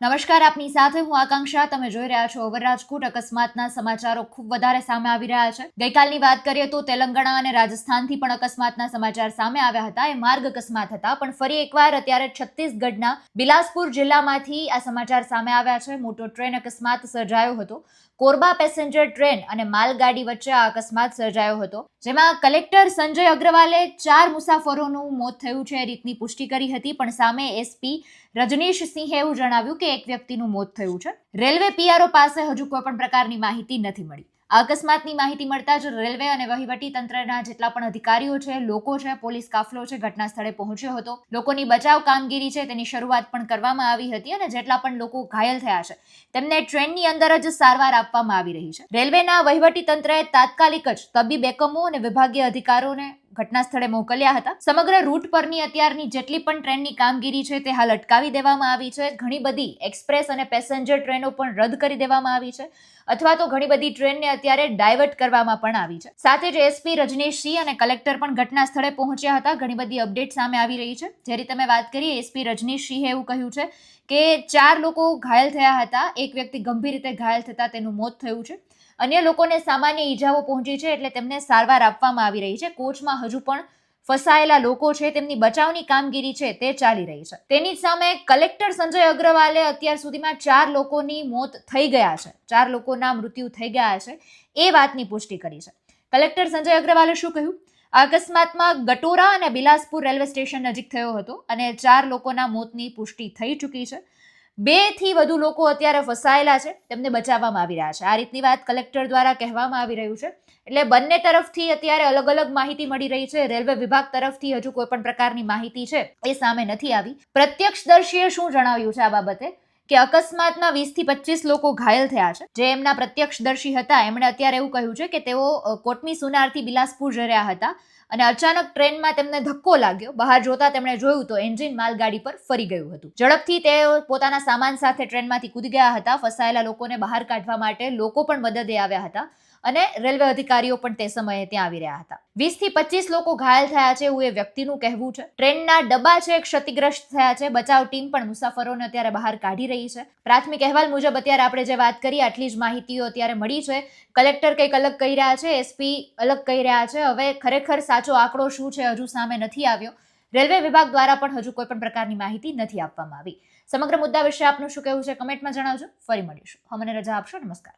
નમસ્કાર, આપની સાથે હું આકાંક્ષા. તમે જોઈ રહ્યા છો ઓવર રાજકોટ અકસ્માતના સમાચારો ખૂબ વધારે સામે આવી રહ્યા છે. ગઈકાલની વાત કરીએ તો તેલંગાણા અને રાજસ્થાનથી પણ અકસ્માતના સમાચાર સામે આવ્યા હતા. એ માર્ગ અકસ્માત હતા, પણ ફરી એકવાર અત્યારે છત્તીસગઢના બિલાસપુર જિલ્લામાંથી આ સમાચાર સામે આવ્યા છે. મોટો ટ્રેન અકસ્માત સર્જાયો હતો. કોરબા પેસેન્જર ટ્રેન અને માલગાડી વચ્ચે આ અકસ્માત સર્જાયો હતો, જેમાં કલેક્ટર સંજય અગ્રવાલે ચાર મુસાફરોનું મોત થયું છે એ રીતની પુષ્ટિ કરી હતી. પણ સામે એસપી રજનીશ સિંહે એવું જણાવ્યું કે એક વ્યક્તિનું મોત થયું છે. રેલવે પીઆરઓ પાસે હજુ કોઈ પણ પ્રકારની માહિતી નથી મળી. અકસ્માતની માહિતી મળતા જ રેલવે અને વહીવટી તંત્રના જેટલા પણ અધિકારીઓ છે, લોકો છે, પોલીસ કાફલો છે, ઘટના સ્થળે પહોંચ્યો હતો. લોકોની બચાવ કામગીરી છે, તેની શરૂઆત પણ કરવામાં આવી હતી અને જેટલા પણ લોકો ઘાયલ થયા છે, તેમને ટ્રેનની અંદર જ સારવાર આપવામાં આવી રહી છે. રેલવેના વહીવટી તંત્રએ તાત્કાલિક જ તબીબ એકમો અને વિભાગીય અધિકારોને ઘટના સ્થળે મોકલ્યા હતા. સમગ્ર રૂટ પરની અત્યારની જેટલી પણ ટ્રેનની કામગીરી છે તે હાલ અટકાવી દેવામાં આવી છે. ઘણી બધી એક્સપ્રેસ અને પેસેન્જર ટ્રેનો પણ રદ કરી દેવામાં આવી છે. અથવા તો ઘણી બધી ટ્રેનને અત્યારે ડાયવર્ટ કરવામાં પણ આવી છે. સાથે જ એસપી રજનીશસિંહ અને કલેક્ટર પણ ઘટના સ્થળે પહોંચ્યા હતા. ઘણી બધી અપડેટ સામે આવી રહી છે. જેરી તમે વાત કરીએ એસપી રજનીશસિંહે એવું કહ્યું છે કે ચાર લોકો ઘાયલ થયા હતા. એક વ્યક્તિ ગંભીર રીતે ઘાયલ થતા તેનું મોત થયું છે. અન્ય લોકોને સામાન્ય ઈજાઓ પહોંચી છે એટલે તેમને સારવાર આપવામાં આવી રહી છે. કોચમાં હજુ પણ ફસાયેલા લોકો છે, તેમની બચાવની કામગીરી છે, તે ચાલી રહી છે. તેની સામે કલેક્ટર સંજય અગ્રવાલે અત્યાર સુધીમાં ચાર લોકોની મોત થઈ ગયા છે. ચાર લોકોના મૃત્યુ થઈ ગયા છે, એ વાતની પુષ્ટિ કરી છે. કલેક્ટર સંજય અગ્રવાલે શું કહ્યું? આ અકસ્માતમાં ગટોરા અને બિલાસપુર રેલવે સ્ટેશન નજીક થયો હતો અને ચાર લોકોના મોતની પુષ્ટિ થઈ ચૂકી છે. બેથી વધુ લોકો અત્યારે ફસાયેલા છે, તેમને બચાવવામાં આવી રહ્યા છે. આ રીતની વાત કલેક્ટર દ્વારા કહેવામાં આવી રહ્યું છે. એટલે બંને તરફથી અત્યારે અલગ અલગ માહિતી મળી રહી છે. રેલવે વિભાગ તરફથી હજુ કોઈ પણ પ્રકારની માહિતી છે એ સામે નથી આવી. પ્રત્યક્ષદર્શીએ શું જણાવ્યું છે આ બાબતે? કે અકસ્માતમાં વીસથી પચીસ લોકો ઘાયલ થયા છે. જે એમના પ્રત્યક્ષદર્શી હતા, એમણે અત્યારે એવું કહ્યું છે કે તેઓ કોટમી સુનારથી બિલાસપુર જઈ રહ્યા હતા અને અચાનક ટ્રેનમાં તેમને ધક્કો લાગ્યો. બહાર જોતા તેમણે જોયું તો એન્જિન માલગાડી પર ફરી ગયું હતું. ઝડપથી તેઓ પોતાના સામાન સાથે ટ્રેનમાંથી કૂદી ગયા હતા. ફસાયેલા લોકોને બહાર કાઢવા માટે લોકો પણ મદદે આવ્યા હતા. અને રેલવે અધિકારીઓ પણ તે સમયે ત્યાં આવી રહ્યા હતા. વીસથી પચીસ લોકો ઘાયલ થયા છે એવું એ વ્યક્તિનું કહેવું છે. ટ્રેનના ડબ્બા છે ક્ષતિગ્રસ્ત થયા છે. બચાવ ટીમ પણ મુસાફરોને અત્યારે બહાર કાઢી રહી છે. પ્રાથમિક અહેવાલ મુજબ અત્યારે આપણે જે વાત કરી, આટલી જ માહિતીઓ અત્યારે મળી છે. કલેક્ટર કંઈક અલગ કહી રહ્યા છે, એસપી અલગ કહી રહ્યા છે. હવે ખરેખર સાચો આંકડો શું છે હજુ સામે નથી આવ્યો. રેલવે વિભાગ દ્વારા પણ હજુ કોઈ પણ પ્રકારની માહિતી નથી આપવામાં આવી. સમગ્ર મુદ્દા વિશે આપનું શું કહેવું છે કમેન્ટમાં જણાવજો. ફરી મળીશું. અમને રજા આપશો. નમસ્કાર.